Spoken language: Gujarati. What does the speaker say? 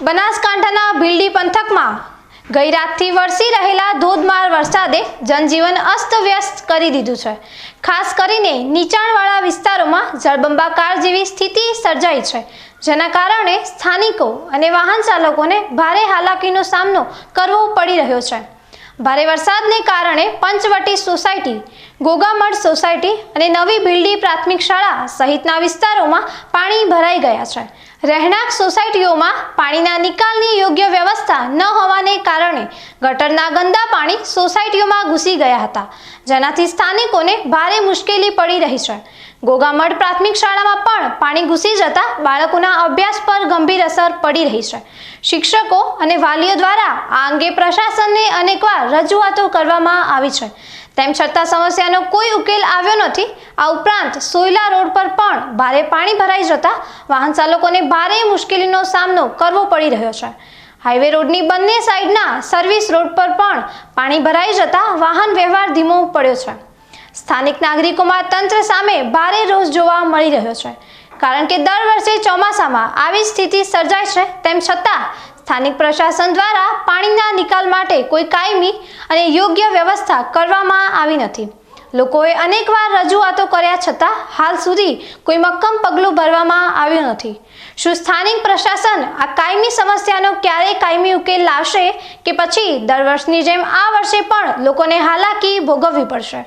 બનાસકાંઠાના ભીલડી પંથકમાં ગઈ રાતથી વરસી રહેલા ધોધમાર વરસાદે જનજીવન અસ્તવ્યસ્ત કરી દીધું છે. ખાસ કરીને નીચાણવાળા વિસ્તારોમાં જળબંબાકાર જેવી સ્થિતિ સર્જાઈ છે, જેના કારણે સ્થાનિકો અને વાહન ચાલકોને ભારે હાલાકીનો સામનો કરવો પડી રહ્યો છે. ભારે વરસાદને કારણે પંચવટી સોસાયટી ગોગામઠ સોસાયટી અને નવી બિલ્ડી પ્રાથમિક શાળા સહિતના વિસ્તારોમાં પાણી ભરાઈ ગયા છે. રહેણાંક સોસાયટીઓમાં પાણીના નિકાલની યોગ્ય વ્યવસ્થા ન હોવાને કારણે ગટરના ગંદા પાણી સોસાયટીઓમાં ઘૂસી ગયા હતા. જેનાથી સ્થાનિકોને ભારે મુશ્કેલી પડી રહી છે. ગોગામઠ પ્રાથમિક શાળામાં પણ પાણી ઘૂસી જતા બાળકોના અભ્યાસ પર ગંભીર અસર પડી રહી છે. શિક્ષકો અને વાલીઓ દ્વારા આ અંગે પ્રશાસનને અનેકવાર રજૂઆતો કરવામાં આવી છે. તેમ છતાં સમસ્યાનો કોઈ ઉકેલ આવ્યો નથી. આ ઉપરાંત સોયલા રોડ પર પણ ભારે પાણી ભરાઈ જતા વાહન ચાલકોને ભારે મુશ્કેલીનો સામનો કરવો પડી રહ્યો છે. હાઈવે રોડની બંને સાઈડના સર્વિસ રોડ પર પણ પાણી ભરાઈ જતા વાહન વ્યવહાર ધીમો પડ્યો છે. સ્થાનિક નાગરિકોમાં તંત્ર સામે ભારે રોષ જોવા મળી રહ્યો છે. કારણ કે દર વર્ષે ચોમાસામાં આવી સ્થિતિ સર્જાય છે, તેમ છતાં સ્થાનિક પ્રશાસન દ્વારા પાણીના નિકાલ માટે કોઈ કાયમી અને યોગ્ય વ્યવસ્થા કરવામાં આવી નથી. લોકોએ અનેકવાર રજૂઆતો કર્યા છતાં હાલ સુધી કોઈ મક્કમ પગલું ભરવામાં આવ્યું નથી. શું સ્થાનિક પ્રશાસન આ કાયમી સમસ્યાનો ક્યારે કાયમી ઉકેલ લાવશે કે પછી દર વર્ષની જેમ આ વર્ષે પણ લોકોને હાલાકી ભોગવવી પડશે?